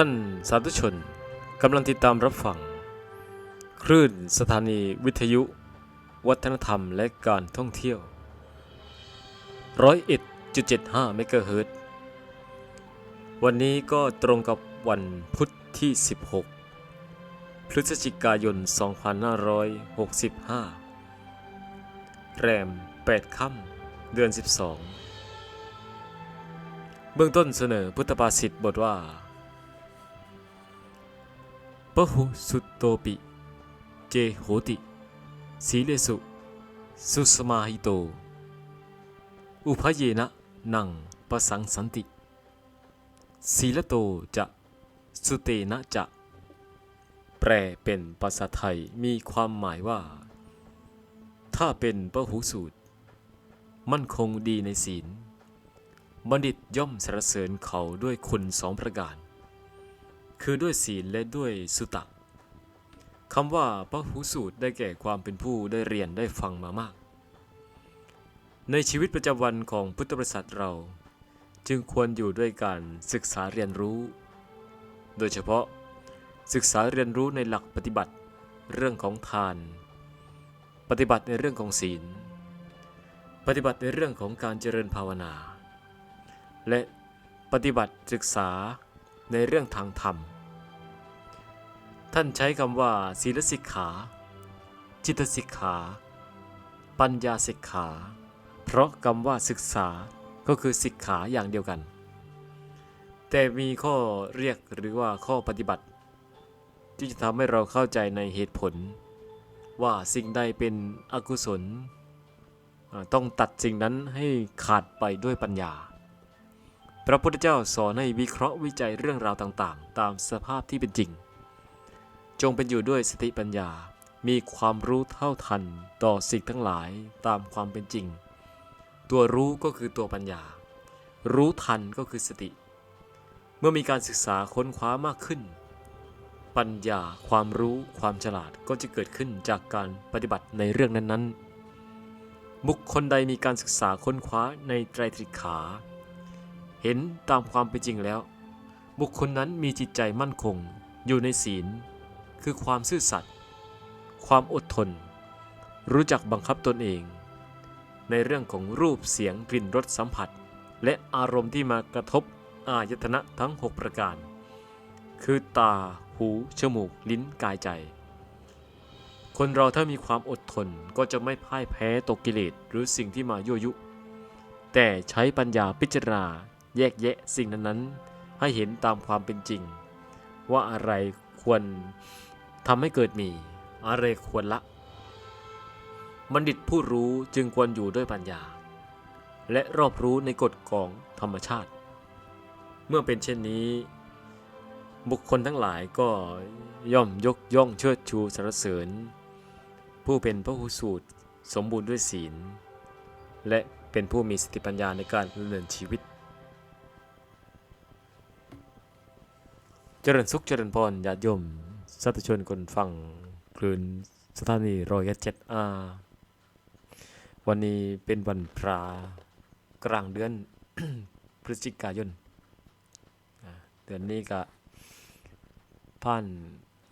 ท่านสาธุชนกำลังติดตามรับฟัง คลื่นสถานีวิทยุ วัฒนธรรมและการท่องเที่ยวร้อยเอ็ดจุดเจ็ดห้าเมกะเฮิรตวันนี้ก็ตรงกับวันพุธที่ 16 พฤศจิกายน 2565 แรม 8 ค่ำเดือน 12 เบื้องต้นเสนอพุทธภาษิตบทว่า ปหุสุตโตปิ เจโหติ สีเลสุ สุสมาหิโต อุพเยนะนังปสังสันติศีลโตจะ สุเตนะจะ แปลเป็นภาษาไทยมีความหมายว่า ถ้าเป็นปหุสูตร มั่นคงดีในศีล บัณฑิตย่อมสรรเสริญเขาด้วยคุณสองประการ คือด้วยศีลและด้วยสุตะคำว่าพระหูสูตรได้แก่ความเป็นผู้ได้เรียนได้ฟังมามาก ในชีวิตประจำวันของพุทธบริษัทเรา จึงควรอยู่ด้วยการศึกษาเรียนรู้ โดยเฉพาะศึกษาเรียนรู้ในหลักปฏิบัติเรื่องของทาน ปฏิบัติในเรื่องของศีล ปฏิบัติในเรื่องของการเจริญภาวนา และปฏิบัติศึกษา ในเรื่องทางธรรม ท่านใช้คำว่า ศีลสิกขา จิตสิกขา ปัญญาสิกขา เพราะคำว่าศึกษาก็คือสิกขาอย่างเดียวกัน แต่มีข้อเรียกหรือว่าข้อปฏิบัติ ที่จะทำให้เราเข้าใจในเหตุผล ว่าสิ่งใดเป็นอกุศล ต้องตัดสิ่งนั้นให้ขาดไปด้วยปัญญา พระพุทธเจ้าสอนให้วิเคราะห์วิจัยเรื่องราวต่างๆ ตามสภาพที่เป็นจริง จงเป็นอยู่ด้วยสติปัญญา มีความรู้เท่าทันต่อสิ่งทั้งหลายตามความเป็นจริง ตัวรู้ก็คือตัวปัญญา รู้ทันก็คือสติ เมื่อมีการศึกษาค้นคว้ามากขึ้น ปัญญาความรู้ความฉลาดก็จะเกิดขึ้นจากการปฏิบัติในเรื่องนั้นๆ บุคคลใดมีการศึกษาค้นคว้าในไตรตริกขา เห็นตามความเป็นจริงแล้ว บุคคลนั้นมีจิตใจมั่นคง อยู่ในศีล คือความซื่อสัตย์ความอดทน รู้จักบังคับตนเอง ในเรื่องของรูปเสียงกลิ่นรสสัมผัส และอารมณ์ที่มากระทบอายตนะทั้ง 6 ประการ คือตา หู จมูก ลิ้น กายใจ คนเราถ้ามีความอดทนก็จะไม่พ่ายแพ้ตกกิเลสหรือสิ่งที่มายั่วยุ แต่ใช้ปัญญาพิจารณา แยกแยะสิ่งนั้นๆ ให้เห็นตามความเป็นจริง ว่าอะไรควรทำให้เกิดมี อะไรควรละ บัณฑิตผู้รู้จึงควรอยู่ด้วยปัญญา และรอบรู้ในกฎของธรรมชาติ เมื่อเป็นเช่นนี้ บุคคลทั้งหลายก็ย่อมยกย่องเชิดชูสรรเสริญ ผู้เป็นพระหูสูตรสมบูรณ์ด้วยศีล และเป็นผู้มีสติปัญญาในการดำเนินชีวิต เจริญสุขเจริญพรญาติโยมสาธุชนคนฟังคลื่นสถานีรอยเจ็ดอาวันนี้เป็นวันพระกลางเดือน พฤศจิกายนเดือนนี้ก็ผ่าน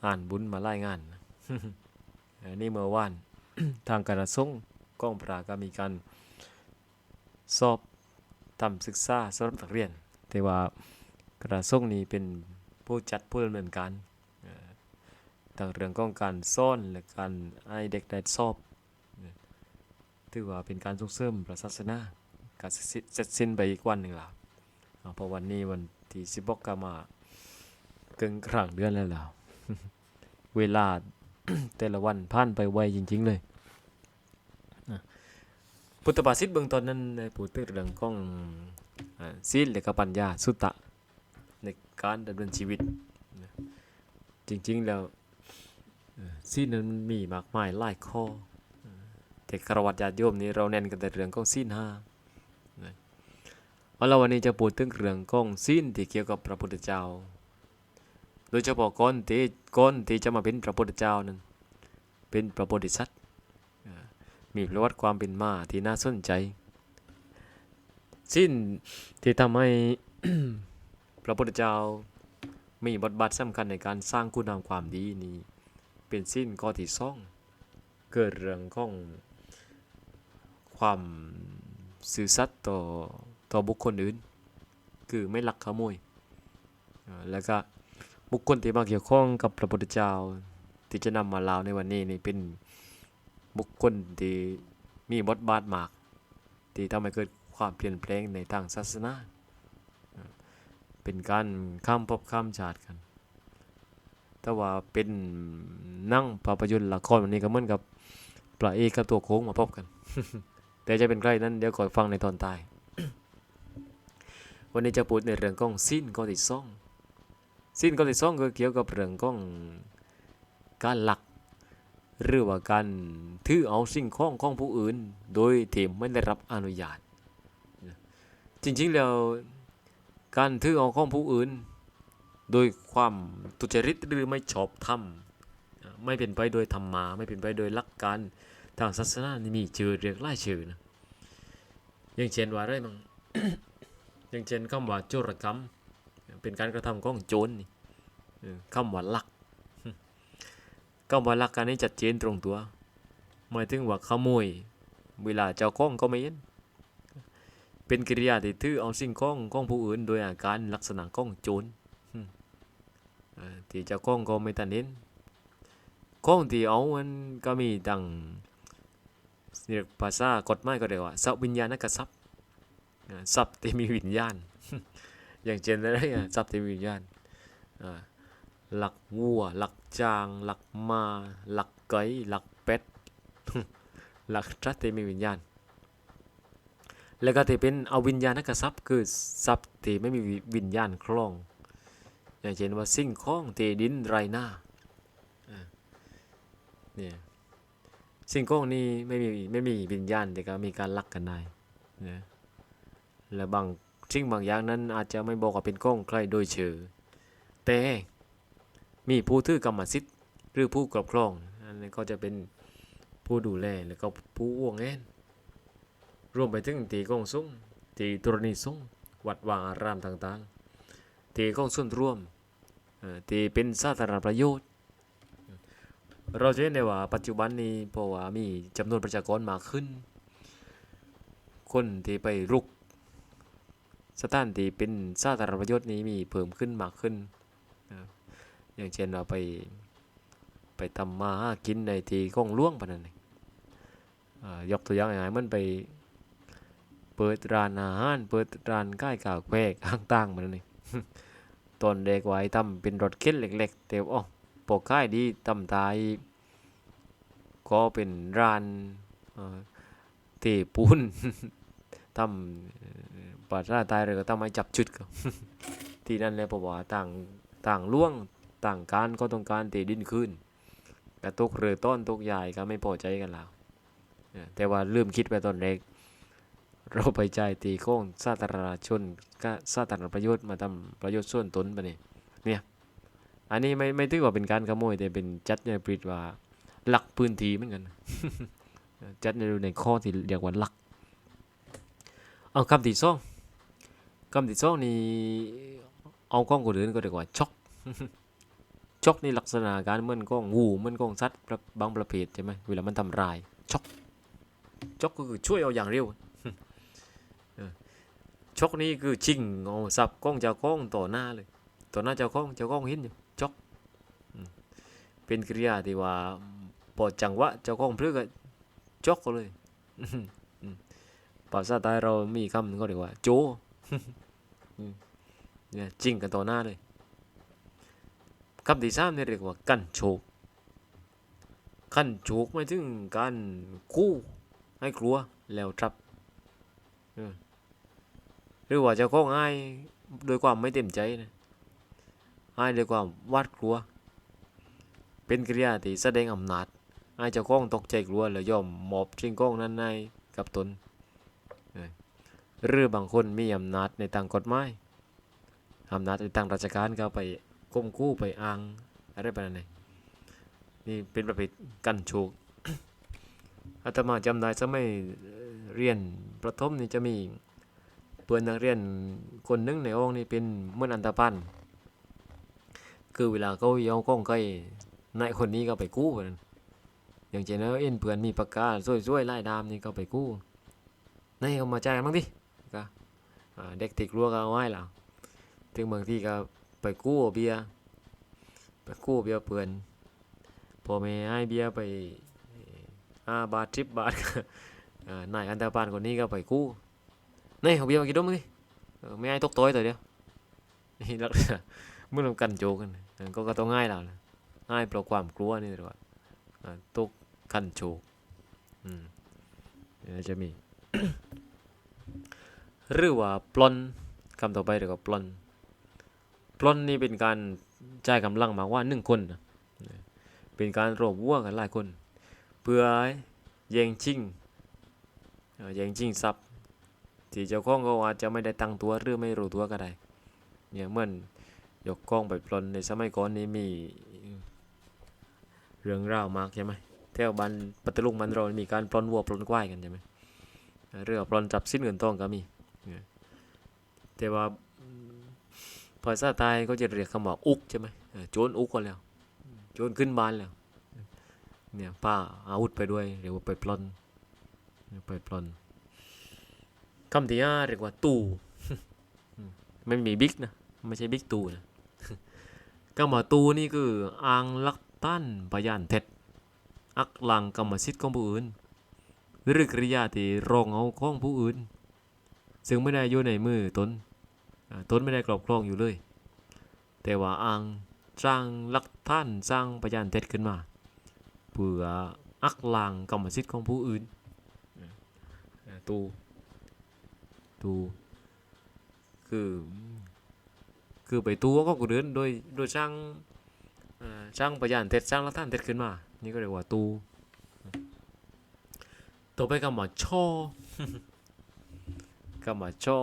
อ่านบุญมาไล่งานนนี้เมื่อวาน ทางการส่งกองปราก็มีการสอบทำศึกษาสำหรับนักเรียน แต่ว่ากระทรงนี้เป็น ผู้จัดผู้ดำเนินการเอ่อทางเรื่องของการซ่อนและการให้เด็กได้สอบเอ่อถือว่าเป็นการส่งเสริมพระศาสนาการเสร็จเสร็จสิ้นไปอีกวันหนึ่งล่ะเพราะวันนี้วันที่สิบกกมาเกินครึ่งเดือนแล้วล่ะเวลาแต่ละวันผ่านไปไวจริง ๆ เลยพุทธภาษิตเบื้องต้นนั้นได้พูดถึงเรื่องของอ่าศีลและก็ปัญญาสุตตะ การดำเนินชีวิต จริง ๆ แล้วเอ่อศีลนั้นมีมากมายหลายข้อแต่ครวัตญาติโยมนี่เราเน้นกันแต่เรื่องของศีลห้านะเอาละวันนี้จะพูดถึงเรื่องของศีลที่เกี่ยวกับพระพุทธเจ้า โดยเฉพาะก่อนที่ก่อนที่จะมาเป็นพระพุทธเจ้านั้น เป็นพระโพธิสัตว์มีประวัติความเป็นมาที่น่าสนใจศีลที่ทำให้ พระพุทธเจ้ามีบทบาทสำคัญในการสร้างคุณงามความดีนี่เป็นสิ้นข้อที่สองเกิดเรื่องของความสื่อสัตย์ต่อต่อบุคคลอื่น คือไม่ลักขโมย แล้วก็บุคคลที่มาเกี่ยวข้องกับพระพุทธเจ้าที่จะนำมาเล่าในวันนี้นี่เป็นบุคคลที่มีบทบาทมาก ที่ทำให้เกิดความเปลี่ยนแปลงในทางศาสนา เป็นการข้ามภพข้ามชาติกันแต่ว่าเป็นนั่งภาพยนตร์ละครวันนี้ก็เหมือนกับพระเอกกับตัวโค้งมาพบกัน แต่จะเป็นใครนั้นเดี๋ยวก่อยฟังในตอนท้าย วันนี้จะพูดในเรื่องของสิ้นข้อที่อง สิ้นข้อที่องก็เกี่ยวกับเรื่องของการหลัก หรือว่าการถือเอาสิ่งของของผู้อื่น โดยที่ไม่ได้รับอนุญาต จริงๆแล้ว การถือเอาของผู้อื่น โดยความทุจริตหรือไม่ชอบธรรมไม่เป็นไปโดยธรรมาไม่เป็นไปโดยหลักการทางศาสนานี่มีชื่อเรียกหลายชื่อนะอย่างเช่นว่าอะไรมังอย่างเช่นคำว่าโจรกรรม เป็นการกระทำของโจรนี่เออคำว่าลักคำว่าลักการนี้จัดเจนตรงตัวหมายถึงว่าขโมย เวลาเจ้าของก็ไม่เห็น เป็นกิริยาที่ถือเอาสิ่งของของผู้อื่น โดยอาการลักษณะของโจรที่จ้าของก็ไม่ตันเห็นของที่เอามันก็มีดังเรียกภาษากฎหมายก็เรียกว่าสัพวิญญาณกทรัพย์ทรัพย์ที่มีวิญญาณ อย่างเช่นอะไรอะทรัพย์ที่มีวิญญาณหลักวัว หลักจาง หลักมา หลักไก่หลักเป็ดหลักทรัพย์ที่มีวิญญาณ แล้วก็ที่เป็นเอาวิญญาณกทรัพย์คือทรัพย์ที่ไม่มีวิญญาณครอง อย่างเช่นว่าสิ่งของเทดินไรหน้าอ่าเนี่ยสิ่งของนี้ไม่มีไม่มีวิญญาณแต่ก็มีการลักกันได้นะและบางสิ่งบางอย่างนั้นอาจจะไม่บอกว่าเป็นของใครโดยเฉยแต่มีผู้ถือกรรมสิทธิ์หรือผู้ครอบครองอันนี้ก็จะเป็นผู้ดูแลแล้วก็ผู้อ้วงแอน รวมไปถึงตีกองสุ่งตีตุรณีสุ่งวัดวาอารามต่างๆที่ของส่วนรวมเอ่อที่เป็นสาธารณประโยชน์ เราจะเห็นได้ว่าปัจจุบันนี้เพราะว่ามีจำนวนประชากรมากขึ้น คนที่ไปรุกสถานที่เป็นสาธารณประโยชน์นี้มีเพิ่มขึ้นมากขึ้น อย่างเช่นว่าไปไปทำมาหากินในที่ของล่วงปนั่นยกตัวอย่างง่ายๆมันไป เปิดร้านอาหาร เปิดร้านก้ายกาวแควกต่างๆมันนั่นเองตอนเด็กไว้ทำเป็นรถเข็นเล็กๆแต่ว่าอ๋อปกค่ายดีทำตายก็เป็นร้านเอ่อเตปูนทำเอ่อปาดราตายเลยก็ทำให้จับจุดก็ที่นั่นแหละเพราะว่าต่างต่างล่วงต่างการก็ต้องการเตดินขึ้นกระตุกเรือต้นตุกใหญ่ก็ไม่พอใจกันแล้วแต่ว่าลืมคิดไปตอนเด็ก เราไปใจตีโค้งสาธารณชนก็สาธารณประโยชน์มาทำประโยชน์ส่วนตนไปเนี่ยเนี่ยอันนี้ไม่ไม่ถือว่าเป็นการขโมยแต่เป็นจัดในปริดว่าหลักพื้นที่เหมือนกัน จัดในในข้อที่เรียกว่าหลัก เอาคำที่สองคำที่สองนี่เอากล้องคนอื่นก็เรียกว่าช็อกช็อกนี่ลักษณะการเหมือนกล้องงูเหมือนกล้องสัตว์บางประเภทใช่ไหมเวลามันทำลายช็อกช็อกก็คือช่วยเอาอย่างเร็ว ชกนี่คือชิงเอาสับกล้องเจ้ากล้องต่อหน้าเลยต่อหน้าเจ้าของเจ้าของเห็นอยู่ชกเป็นกิริยาที่ว่าพอจังหวะเจ้าของเพลือกชกเลยอืมภาษาใต้เรามีคำนึงก็เรียกว่า โจเนี่ยจริงกันต่อหน้าเลยคำที่สามเนี่ยเรียกว่ากันโชกกันโชกหมายถึงการคู่ให้กลัวแล้วจับ หรือว่าเจ้าของอ้ายโดยความไม่เต็มใจนะให้ด้วยความวาดกลัว เป็นกิริยาที่แสดงอำนาจให้เจ้าของตกใจกลัวแล้วยอมมอบสิ่งของนั้นให้กับตนเออหรือบางคนมีอำนาจในทางกฎหมายอำนาจในทางราชการก็ไปก้มกู้ไปอ้างอะไรแบบนั้นเลยนี่เป็นประเภทกันโชกอาตมาจำได้สมัยเรียนประถมนี่จะมี เพื่อนนักเรียนคนหนึงในห้องนี่เป็นเมื่อนอันตพันคือเวลาเขาเอากล้องใกล้นายคนนี้ก็ไปกู้นั่นอย่างเช่นเอ็นเพื่อนมีปากกาสวยๆไล่ดามนี่ก็ไปกู้นายเอามาจ่ายกันบ้างดิก็เด็กติดรั้วก็เอาไว้ล้วถึงบางทีก็ไปกู้เบียร์ไปกู้เบียร์เพื่อนพอแม่ให้เบียร์ไปห้าบาทสิบบาทอ่านายอันตรพานคนนี้ก็ไปกู้ นายเอาเบียร์มากินด้วยมั้งดิเออไม่ให้ตกโต้อยตัวเดียวนี่ลักษณะเมื่อเรากันโจกันก็ก็ต้องง่ายแล้วนะง่ายเพราะความกลัวนี่ดีกว่าตกกันโจกอืมเดี๋ยวจะมีหรือว่าปล้นคำต่อไปเรียกว่าปล้นปล้นนี่เป็นการจ่ายกำลังมากกว่าหนึ่งคนนะเป็นการรวบวัวกันหลายคน เพื่อแย่งชิงแย่งชิงทรัพย์ ที่เจ้าของเขาอาจจะไม่ได้ตั้งตัวหรือไม่รู้ตัวก็ได้เนี่ยเหมือนยกกล้องไปปล้นในสมัยก่อนนี้มีเรื่องราวมากใช่ไหมแถวบ้านปัตตลุงมันเรามีการปล้นวัวปล้นควายกันใช่ไหมเรื่องปล้นจับสิ้นเงินทองก็มีเนี่ยแต่ว่าอืมภาษาไทยก็จะเรียกคำว่าอุกใช่ไหมโจรอุกก็แล้วโจรขึ้นบ้านแล้วเนี่ยป้าอาวุธไปด้วยเรียกว่าไปปล้นไปปล้น คำที่ห้าเรียกว่าตู้อืมไม่มีบิ๊กนะ ไม่ใช่บิ๊กตูนะกรรมตูนี่คืออ้างลักตั้นพยานเท็จอักหลังกรรมสิทธิ์ของผู้อื่น หรือกริยาที่รองเอาของผู้อื่น ซึ่งไม่ได้อยู่ในมือตนอ่าตนไม่ได้ครอบครองอยู่เลย แต่ว่าอ้างสร้างลักท่านสร้างพยานเท็จขึ้นมาเพื่ออักหลังกรรมสิทธิ์ของผู้อื่นอ่าตู ตูคือคือไปตัวก็กูเดินโดยโดยสร้างเอ่อสร้างพยานเท็จสร้างลักฐานเท็จขึ้นมา นี่ก็เรียกว่าตูต่อไปคำว่าช่อคำว่าช่อ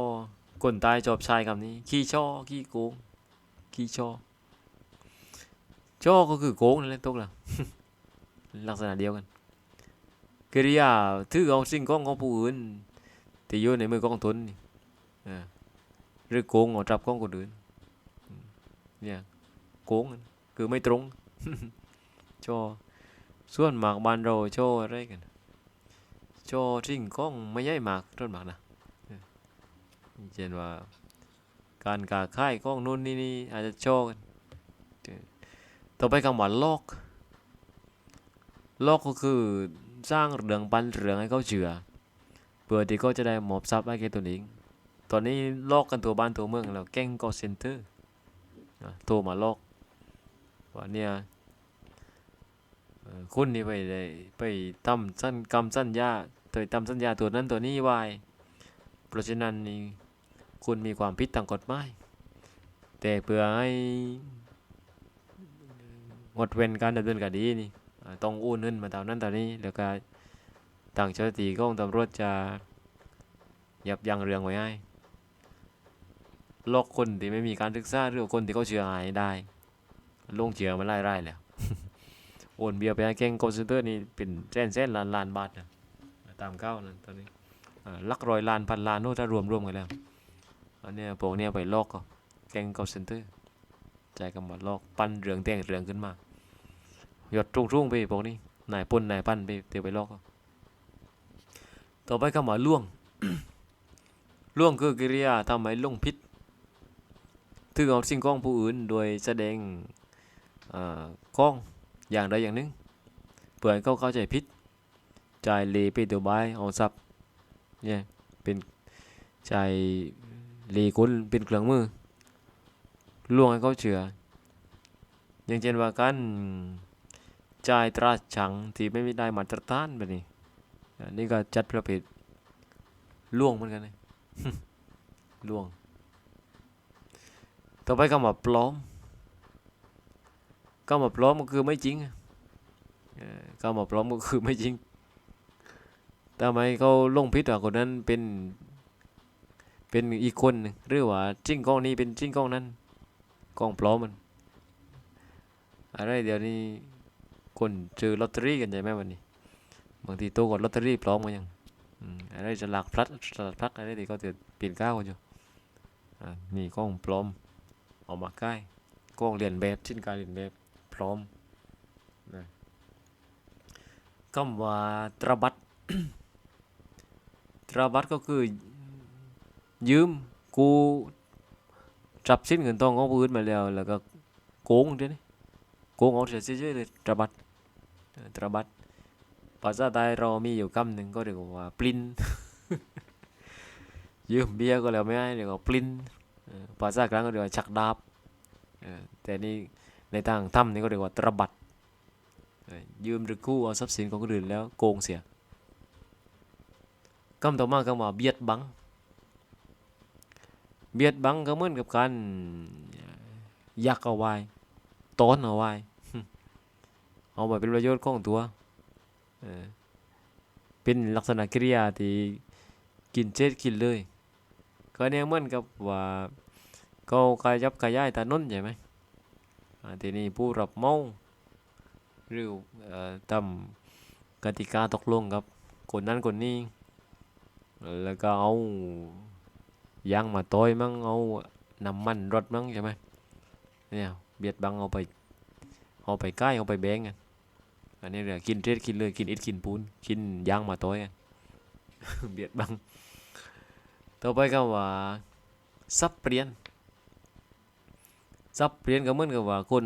คนตายชอบใช้คำนี้ ขี้ช่อขี้โกงขี้ช่อช่อก็คือโกงนั่นแหละตกแล้วลักษณะเดียวกันกริยาถือเอาสิ่งของของผู้อื่น ที่อยู่ในมือของตนนี่หรือโกงเอาทรัพย์ของคนอื่นเนี่ยโกงคือไม่ตรงโชว์ส่วนหมากบานเราโชว์อะไรกันโชว์สิ่งของไม่ใช่หมากต้นหมากนะเช่นว่าการกาค่ายของนู่นนี่นี่อาจจะโชว์กันต่อไปคำว่าลอกลอกก็คือสร้างเรื่องปันเรื่องให้เขาเชื่อ เพื่อที่เขาจะได้หมอบทรัพย์ให้แก่ตัวเองตอนนี้ลอกกันตัวบ้านตัวเมืองแล้วแก๊งก็เซ็นเตอร์โทรมาลอกว่าเนี่ยคุณนี่ไปได้ไปทำสั้นกรรมสั้นยาโดยทำสัญญาตัวนั้นตัวนี้ไว้เพราะฉะนั้นนี่คุณมีความผิดทางกฎหมายแต่เพื่อให้งดเว้นการดำเนินคดีนี่ต้องโอู้นเงินมาเท่านั้นเท่านี้แล้วก็ ทางเจ้าหน้าที่ของตำรวจจะยับยั้งเรื่องไว้ให้ลอกคนที่ไม่มีการศึกษาหรือคนที่เขาเชื่อหายได้ ลงเชื่อมาไล่ไล่แล้วโอนเบียร์ไปให้แก๊งคอมเซนเตอร์นี่เป็นแสนแสนล้านล้านบาทนะตามเก้านั่นตอนนี้ลักร้อยล้านพันล้านโน้ตถ้ารวมรวมกันแล้วอันเนี้ยพวกเนี้ยไปลอกก็แก๊งคอมเซนเตอร์ใจกำบัดลอกปั้นเรืองแต่งเรืองขึ้นมาหยดรุ่งรุ่งๆไปพวกนี้นายปล้นนายปั้นไปเตียวไปลอกก็ ต่อไปคำว่าล่วง ล่วงคือกิริยาทำให้ลงพิษถือเอาสิ่งของผู้อื่นโดยแสดงข้องอย่างใดอย่างหนึ่งเพื่อให้เขาเข้าใจผิดจ่ายเลไปตัวบายเอาทรัพย์เนี่ยเป็นจ่ายเลกุลเป็นเครื่องมือล่วงให้เขาเชื่ออย่างเช่นว่าการจ่ายตราชังที่ไม่ได้มาตรฐานแบบนี้ นี่ก็จัดประเภทล่วงเหมือนกันเลยล่วง ต่อไปคำว่าปลอมคำว่าปลอมก็คือไม่จริงคำว่าปลอมก็คือไม่จริงทำไมเขาลงพิษว่าคนนั้นเป็น เป็นอีกคนหรือว่าจริงกล้องนี้เป็นจริงกล้องนั้นกล้องปลอมมันอะไรเดี๋ยวนี้คนซื้อลอตเตอรี่กันใช่ไหมวันนี้ บางทีตัวกดลอตเตอรี่ปลอมมายังอะไรจะหลักพลัดสลัดพักอะไรที่เขาจะเปลี่ยนก้าวกันอยู่อ่านี่กล้องปลอมเอามาใกล้กล้องเรียนแบบชิ้นการเรียนแบบพร้อมนะคำว่าตระบัดตระบัดก็คือ ยืมกูจับสิ้นเงินทองของผู้อื่นมาแล้วแล้วก็โกงเดี๋ยวนี้โกงเอาเฉยๆเลยตระบัดตระบัด ภาษาไทยเรามีอยู่คำหนึ่งก็เรียกว่าปลิ้นยืมเบียร์ก็แล้วไม่ให้เรียกว่าปลิ้นภาษากลางก็เรียกว่าชักดาบแต่นี่ในทางถ้ำนี่ก็เรียกว่าตระบัดยืมหรือกู้เอาทรัพย์สินของคนอื่นแล้วโกงเสียคำต่อมาคำว่าเบียดบัง เบียดบังก็เหมือนกับการยักเอาไว้ต้อนเอาไว้เอาไว้เป็นประโยชน์ของตัว เป็นลักษณะกิริยาที่กินเจ็ดกินเลย ก็เนี่ยเหมือนกับว่าเขาขยับขยายถนนใช่ไหมทีนี้ผู้รับเมาหรือเอ่อทำกติกาตกลงกับคนนั้นคนนี้ แล้วก็เอายางมาต้อยมั้งเอาน้ำมันรถมั้งใช่ไหมเนี่ยเบียดบังเอาไปเอาไปใกล้เอาไปแบงกัน อันนี้เรียกกินเท็ดกินเลยกินอิดกินปูนกินย่างมาต้อยกันเบียดบัง ต่อไปก็ว่าซับเปลี่ยนซับเปลี่ยนก็เหมือนกับว่าคน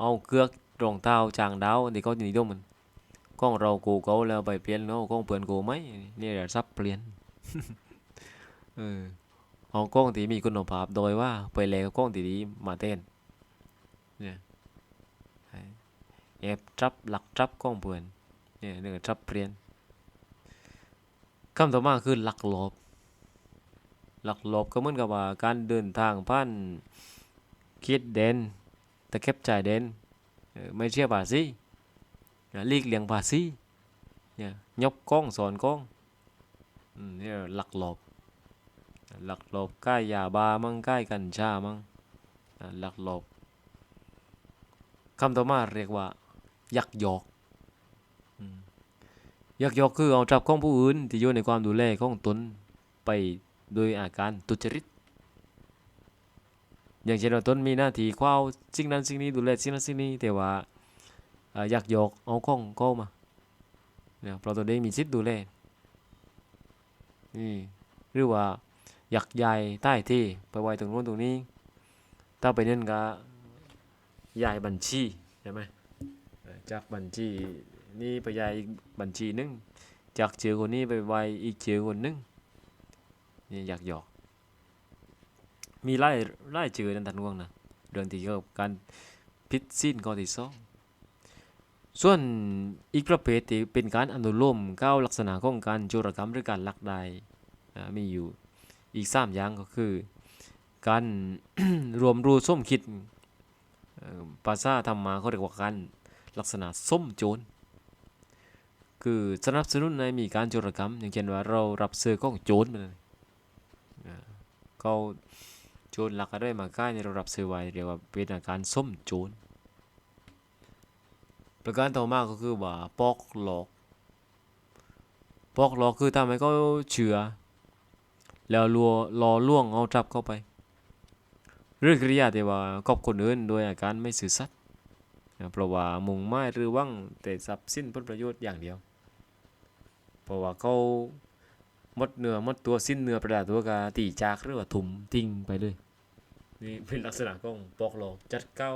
เอาเกลือกรองเท้าจางดาวที่เขานิยมมันกล้องเรากูเขาแล้วไปเปลี่ยนเนาะกล้องเปลี่ยนกูไหมนี่แหละซับเปลี่ยนเออเอากล้องที่มีคุณภาพโดยว่าไปแลกกับกล้องที่ดีมาเต้นเนี่ยให้ แอบจับหลักจับกล้องเพื่อนเนี่ยหนี่ก็จับเปลี่ยนคำต่อมาคือหลักลบหลักลบก็เหมือนกับว่าการเดินทางผ่านคิดเดนตะเข็บจ่ายเดนไม่เชื่อภาษีอ่าลีกเลี่ยงภาษีเนี่ยยกกล้องสอนกล้องอืมนี่หลักลบหลักลบใกล้ยาบามั่งใกล้กัญชามั่งหลักลบคำต่อมาเรียกว่า ยักยอกอืมยักยอกคือเอาทรัพย์ของผู้อื่นที่อยู่ในความดูแลของตนไปโดยอาการทุจริต อย่างเช่นว่าตนมีหน้าที่คว้าเอาสิ่งนั้นสิ่งนี้ดูแลสิ่งนั้นสิ่งนี้แต่ว่าอ่ายักยอกเอาของเขามาเนี่ยเพราะตนเองมีสิทธิ์ดูแลนี่หรือว่ายักใหญ่ใต้ที่ไปไว้ตรงนู้นตรงนี้ ถ้าไปนั่นก็ย้ายบัญชีใช่ไหมเอ่อ จากบัญชีนี่ไปย้ายอีกบัญชีนึงจากชื่อคนนี้ไปไว้อีกชื่อคนหนึงนี่อยากหยอก มีไล่ไล่ชื่อนั่นทันวงนะเรื่องที่เกี่ยวกับการพิดสิ้นข้อที่สองส่วนอีกประเภทที่เป็นการอนุโลมเก้าลักษณะของการโจรกรรมหรือการลักได้มีอยู่อีกสามอย่างก็คือ การรวมรู้ส้มคิดภาษาธรรมมาเขาเรียกว่าการ ลักษณะส้มโจร คือสนับสนุนในมีการโจรกรรม อย่างเช่นว่าเรารับซื้อของโจรมาเลยเขาโจรลักอะไรมาค่ายในเรารับซื้อไว้เรียกว่าเป็นอาการส้มโจร ประการต่อมาก็คือว่าปอกหลอก ปอกหลอกคือทำให้เขาเชื่อแล้วลัวรอล่วงเอาจับเข้าไปหรืองกริยาที่ว่ากอบคนอื่นโดยอาการไม่สื่อสัตย์ นะเพราะว่ามุ่งหมายหรือหวังแต่ทรัพย์สินผลประโยชน์อย่างเดียว เพราะว่าเขาหมดเนื้อหมดตัวสิ้นเนื้อประดาตัวกาตีจากหรือว่าถุมทิ้งไปเลยนี่เป็นลักษณะของปอกหลอกจัดเก้า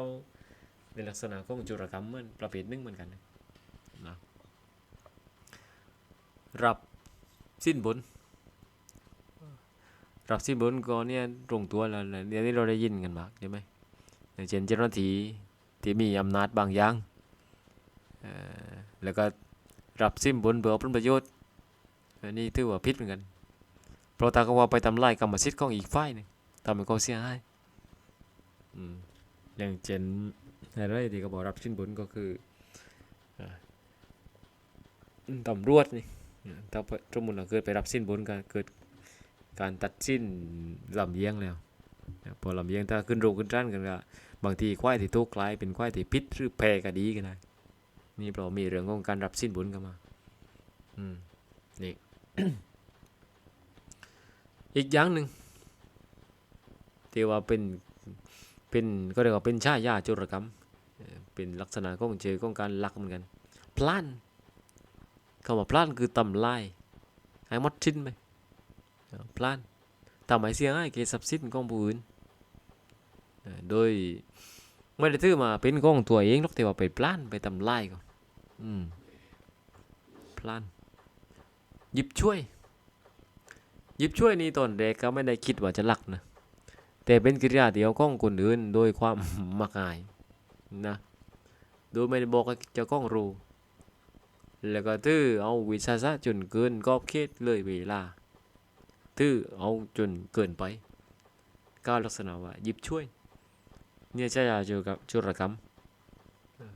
ในลักษณะของจุรกรรมเหมือนประเภทหนึ่งเหมือนกันนะรับสิ้นบนรับสิ้นบนก็เนี่ยตรงตัวแล้วนะเดี๋ยวนี้เราได้ยินกันมากใช่ไหมอย่างเช่นเจ้าหน้าที่ ที่มีอำนาจบางอย่างแล้วก็รับสินบนเพื่อเอาผลประโยชน์อันนี้ถือว่าผิดเหมือนกัน เพราะถ้าเขาว่าไปทำลายกรรมสิทธิ์ของอีกฝ่ายหนึงทำให้เขาเสียหายอย่างเช่นอะไรที่เขาบอกรับสิ้นบนก็คือตำรวจนี่ถ้าสมมติเราเกิดไปรับสิ้นบนก็เกิดการตัดสิ้นลำเลียงแล้วพอลำเลียงถ้าขึ้นโรงขึ้นร้านกันก็ บางทีควายที่ถูกกลายเป็นควายที่พิษหรือแพ้ก็ดีกันนะนี่เพราะมีเรื่องของการรับสิ้นบนกันมา อืมนี่ อีกอย่างหนึ่งที่ว่าเป็นเป็นก็เรียกว่าเป็นชายาโจรกรรม เป็นลักษณะของเจอของการลักเหมือนกัน พลานคำว่าพลานคือตำลายให้มดชิ้นไปเอ่อพลานทำให้เสียหายแก่ทรัพย์สินของผู้อื่น โดยไม่ได้ถือมาเป็นของตัวเองหรอกแต่ว่าไปพลานไปตำลายก่อนอืมพลานหยิบช่วยหยิบช่วยนี่ตอนแรกก็ไม่ได้คิดว่าจะลักนะ แต่เป็นกิริยาที่เอาข้องคนอื่นโดยความมักง่ายนะ โดยไม่ได้บอกจ้าข้องรู้ แล้วก็ถือเอาวิชาซะจนเกินกอบเขตเลยเวลาถือเอาจนเกินไป ก็ลักษณะว่าหยิบช่วย เนี่ยใช่ยาเจอกับจุรกรรมเออ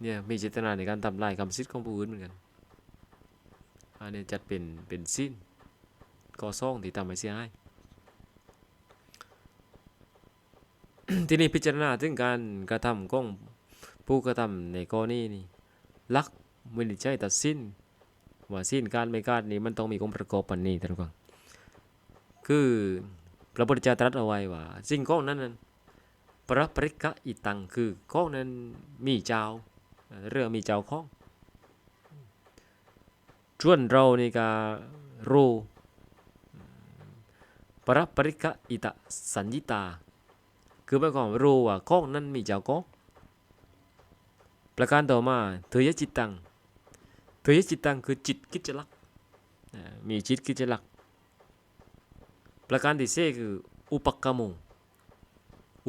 เนี่ยมีเจตนาในการทำลายคำสิทธิ์ของผู้อื่นเหมือนกันอันนี้จัดเป็นเป็นสิ้นก่อซ่องที่ทำให้เสียหายที่นี่พิจารณาถึงการกระทำของผู้กระทำในกรณีนี้ลักวินิจฉัยตัดสินว่าสิ้นการไม่การนี้มันต้องมีองค์ประกอบปันนี้ท่านผู้ฟังคือพระพุทธเจ้าตรัสเอาไว้ว่าสิ่งของนั้นนั้น ปรปริกะอิตังคือข้องนั้นมีเจ้า เรื่องมีเจ้าข้องส่วนเรานี่ก็รู้ปรปริกะอิตะสัญญิตา คือหมายความรู้ว่าข้องนั้นมีเจ้าข้องประการต่อมาเทยจิตตังเทยจิตตังคือจิตคิดจะลักมีจิตคิดจะลักประการที่สี่คืออุปกรรมโม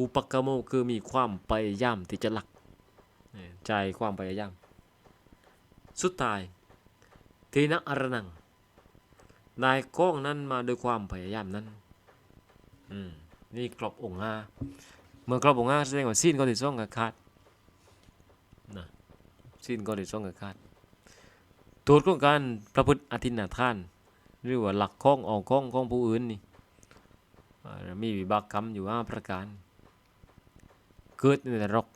อุปกรรมคือมีความพยายามที่จะหลักใจความพยายาม สุดท้ายทีนะอรนัง นายก้องนั้นมาด้วยความพยายามนั้นนี่ครบองค์ห้าเมื่อครบองค์ห้าแสดงว่าสิ้นก็ติดซ่องกับขาดนะสิ้นก็ติดซ่องกับขาดโทษของการประพฤติอธินาทาน หรือว่าหลักข้องออกข้องของผู้อื่นนี่มีวิบากกรรมอยู่ห้าประการ เกิดในนรก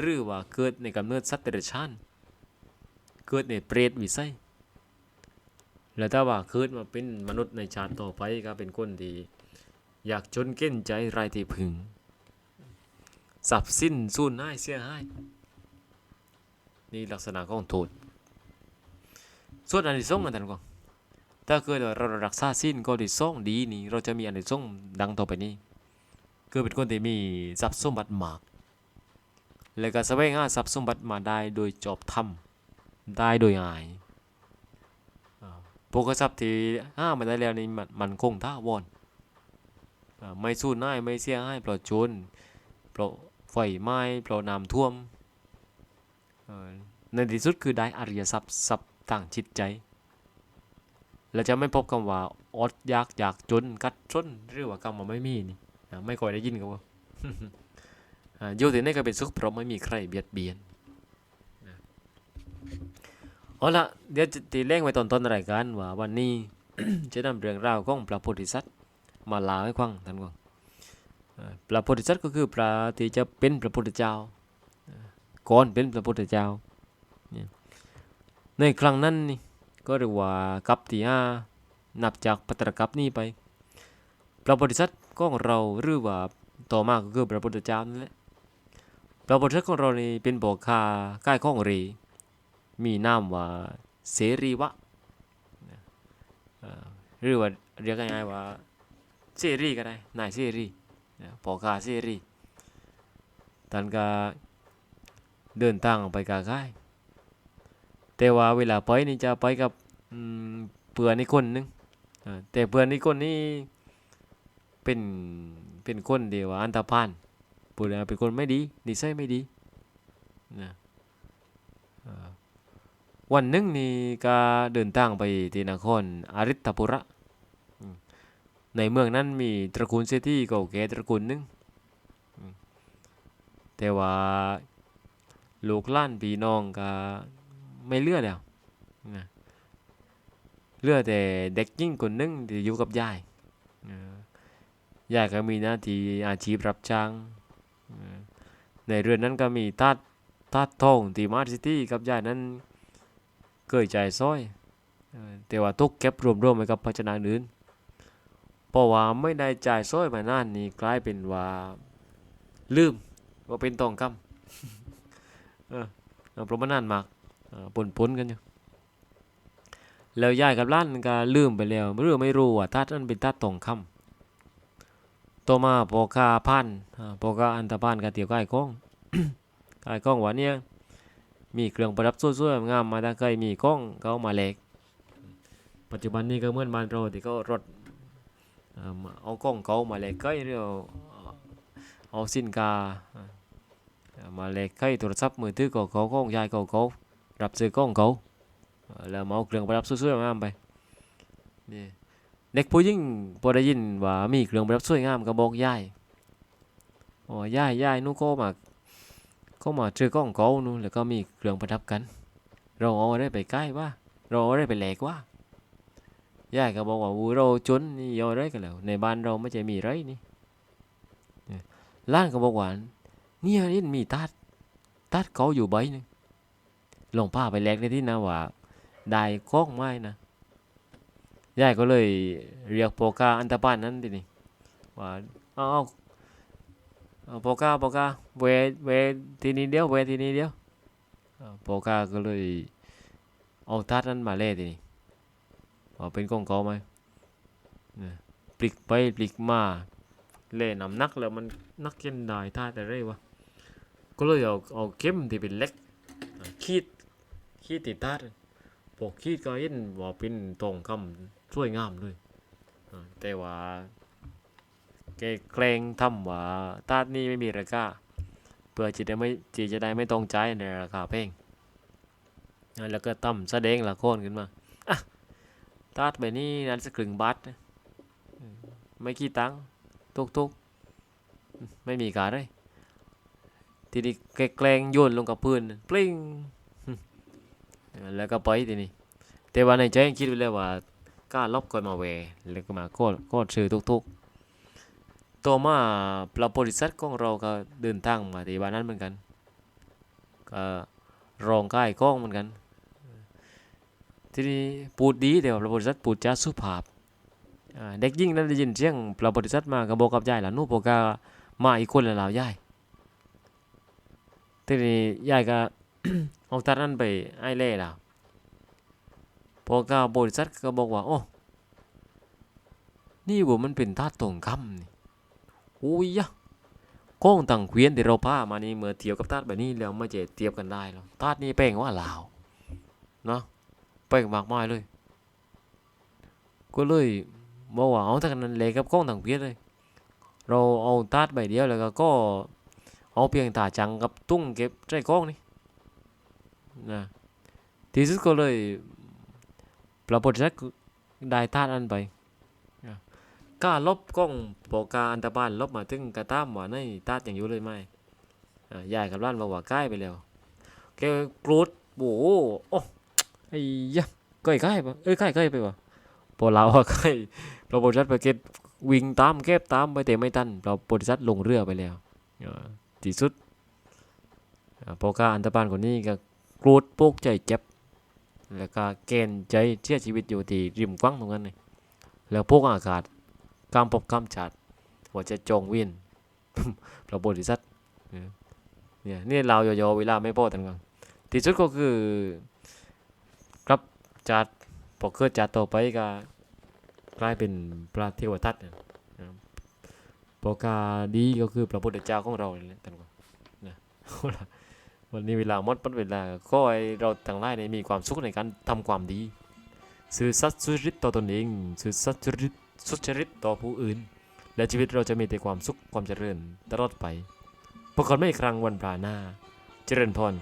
หรือว่าเกิดในกำเนิดสัตว์เดรัจฉานเกิดในเปรตวิสัยแล้วถ้าว่าเกิดมาเป็นมนุษย์ในชาติต่อไปก็เป็นคนที่อยากจนเก้นใจไรที่พึงสับสิ้นสูญหายเสียหายนี่ลักษณะของโทษส่วนอันที่สองกันท่านกอนถ้าเกิดว่าเรารักษาสิ้นก็ดีส่องดีนี่เราจะมีอันที่สองดังต่อไปนี้ คือเป็นคนที่มีทรัพย์สมบัติมาก และก็แสวงหาทรัพย์สมบัติมาได้โดยจอบธรรมได้โดยง่ายพวกทรัพย์ที่ห้ามาได้แล้วนี่มันมันคงท่าวอนอไม่สู้น่ายไม่เสียให้เพราะโจรเพราะไฟไหม้เพราะน้ำท่วมในที่สุดคือได้อริยทรัพย์ทรัพย์ทางจิตใจ และจะไม่พบคำว่าอดอยากอยากจนกัดจนหรือว่าคำว่าไม่มีนี่ ไม่ค่อยได้ยินกันว่าอยู่ที่ไหนก็เป็นสุขเพราะไม่มีใครเบียดเบียนเอาละเดี๋ยวจะตีเร่งไว้ตอนต้นรายการว่าวันนี้จะนำเรื่องราวของพระโพธิสัตว์มาเล่าให้ฟังท่านฟังเอ่อพระโพธิสัตว์ก็คือพระที่จะเป็นพระพุทธเจ้าก่อนเป็นพระพุทธเจ้า ในครั้งนั้นนี่ก็เรียกว่ากัปที่ห้านับจากปัตตรกัปนี้ไป พระโพธิสัตว์ของเราหรือว่าต่อมาก็คือพระพุทธเจ้านั่นแหละพระโพธิสัตว์ของเรานี่เป็นบอกคาใกล้ข้องรีมีนามว่าเสรีวะเอ่อหรือว่าเรียกง่ายๆว่าเสรีก็ได้นายเสรีนะพอคาเสรีท่านก็เดินทางไปกาค่ายแต่ว่าเวลาไปนี่จะไปกับเพื่อนอีกคนนึงแต่เพื่อนอีกคนนี้ เป็นเป็นคนเดียวอันธพาพูดง่ายๆเป็นคนไม่ดีนิสัยไม่ดีนะวันหนึ่งนี่ก็เดินทางไปที่นครอาริตปุระ ในเมืองนั้นมีตระกูลเศรษฐีเก่าแก่ตระกูลหนึ่งแต่ว่าลูกล้านพี่น้องก็ไม่เลือแล้วนะเลือแต่เด็กยิ่งคนหนึงที่อยู่กับยาย เออยายก็มีหน้าที่อาชีพรับจ้าง ในเรือนนั้นก็มีทาสทาสทองที่มาร์ซิตี้กับยายนั้นเกยใจซ้อย แต่ว่าตุกเก็บรวมๆไว้กับภาชนะอื่นเพราะว่าไม่ได้จ่ายซ้อยมานานนี่กลายเป็นว่าลืมว่าเป็นทองคำเออเพราะมันนานมากปนปนกันอยู่แล้วยายกับล้านก็ลืมไปแล้วไม่รู้ไม่รู้ว่าทัดนั้นเป็นทัดทองคำ ต่อมาพอกาพันอ่าพอกาอันตะพานกาเตียวกายกล้องกายกล้องว่าเนี่ยมีเครื่องประดับสวยๆงามมาถ้าเคยมีกล้องเขามาแลกปัจจุบันนี้ก็เหมือนบ้านเราที่เขารถเอากล้องเก่ามาแลกไก่หรือเอาเอาสินค้ามาแลกไก่โทรศัพท์มือถือเก่าๆของยายเก่ารับซื้อกล้องเก่าแล้วมาเอาเครื่องประดับสวยๆงามไปนี่ เด็กผู้หญิงพอได้ยินว่ามีเครื่องประดับสวยงามก็บอกยายอ๋อยายยายนู้ก็มาก็มาซื้อกล้องเก่านู่นแล้วก็มีเครื่องประดับกัน เราเอาอะไรไปใกล้ว่าเราเอาอะไรไปแหลกว่ายายก็บอกว่าเราจนนี่เอาอะไรกันแล้ว ในบ้านเราไม่ใช่มีไรนี่ล้านก็บอกว่าเนี่ยนี่มีตัดตัดเขาอยู่ใบหนึงลงผ้าไปแลกในที่นะว่าได้ก้องไม้นะ ยายก็เลยเรียกโปกาอันตะปานนั้นทีนี่ว่าเอาเอาโปกาโปกาเวเวทีนี้เดียวเวทีนี้เดียวโปกาก็เลยเอาตัดนั้นมาเล่ทีนี่ว่าเป็นกองเขาไหมเนี่ยปลิกไปปลิกมาเล่นำหนักแล้วมันนักเย็นได้ท่าแต่ไรวะก็เลยเอาเอาเข็มที่เป็นเล็กขีดขีดติดตาด กขีดก็เห็นว่าเป็นทองคำสวยงามเลยแต่ว่าแกเกรงทำว่าตาดนี้ไม่มีราคาเพื่อจะได้ไม่จีจะได้ไม่ต้องจ่ายในราคาแพงแล้วก็ตั้มแสดงละครขึ้นมาตัดไปนี่นั่นสักครึ่งบาทไม่กี่ตังค์ทุกทุกๆไม่มีการเลยทีนี้แกแกล้งโยนลงกับพื้นปลิ้ง แล้วก็ไปทีนี้แต่ว่าในใจยังคิดไว้เลยว่ากล้าลบก่อนมาแวแล้วก็มาโคตรโคตรซื้อทุกๆต่อมาพระบริษัทของเราก็เดินทางมาที่บ้านนั้นเหมือนกันก็รองค่ายกล้องเหมือนกัน ทีนี้พูดดีแต่ว่าพระบริษัทพูดจาสุภาพเด็กยิ่งนั้นได้ยินเสียงพระบริษัทมาก็บอกกับยายหล่ะหนู่ปกามาอีกคนแล้วล่ะยายทีนี้ยายก็ เอาตัดนั้นไปให้เล่ล้วพอกาบริษัทก็บอกว่า โอ้ นี่ว่ามันเป็นทัดตรงคำนี่โอ้ยยะก้องต่างเกวียนที่เราพามานี่เมื่อเทียบกับทัดแบบนี้แล้วไม่จะเทียบกันได้หรอกทัดนี่แป้งว่าลาวเนาะแป้งมากมายเลย ก็เลยบอกว่าเอาถ้ากันนั้นเลยกับก้องต่างเพียนเลย เราเอาตาดใบเดียวแล้วก็ก็เอาเพียงตาจังกับตุ้งเก็บใจก้องนี่ นะที่สุดก็เลยปรากฏชักได้ตาดอันไปก้าลบกล้องปอกาอันตะบานลบมาถึงกระตามว่าในตาดยังอยู่เลยไหมยายกับร้านบอกว่าใกล้ไปแล้วแกกรธโอ้โหไอ้ยะใกล้ใกล้ปะเอ้ยใกล้ใกล้ไปปะพอเราใกล้เราบริษัทไปเก็บวิ่งตามเก็บตามไปแต่ไม่ทันเราบริษัทลงเรือไปแล้วที่สุดอ่าพอกาอันตปานคนนี้ก็ กรูดโปกใจเจ็บ แล้วก็เกณฑ์ใจเสียชีวิตอยู่ที่ริมฟังตรงนั้นนี่แล้วพวกอากาศกำปบกำจัดหัวจะจงเวียนเราบริษัทเออเนี่ยนี่เราโยๆเวลาไม่พอตังกันที่สุดก็คือจัดพอเกิดจัดต่อไปก็กลายเป็นพระเทวทัตนะนะครับปกาดีก็คือพระพุทธเจ้าของเราเลยแหละท่านนะ วันนี้เวลาหมดปัดเวลาก็ให้เราทั้งหลายได้มีความสุขในการทำความดีสื่อสัตย์สุจริตต่อตนเองสื่อสัตย์สุจริตสุจริตต่อผู้อื่น และชีวิตเราจะมีแต่ความสุขความเจริญตลอดไปพบกันไม่ครั้งวันพราหน้า เจริญพร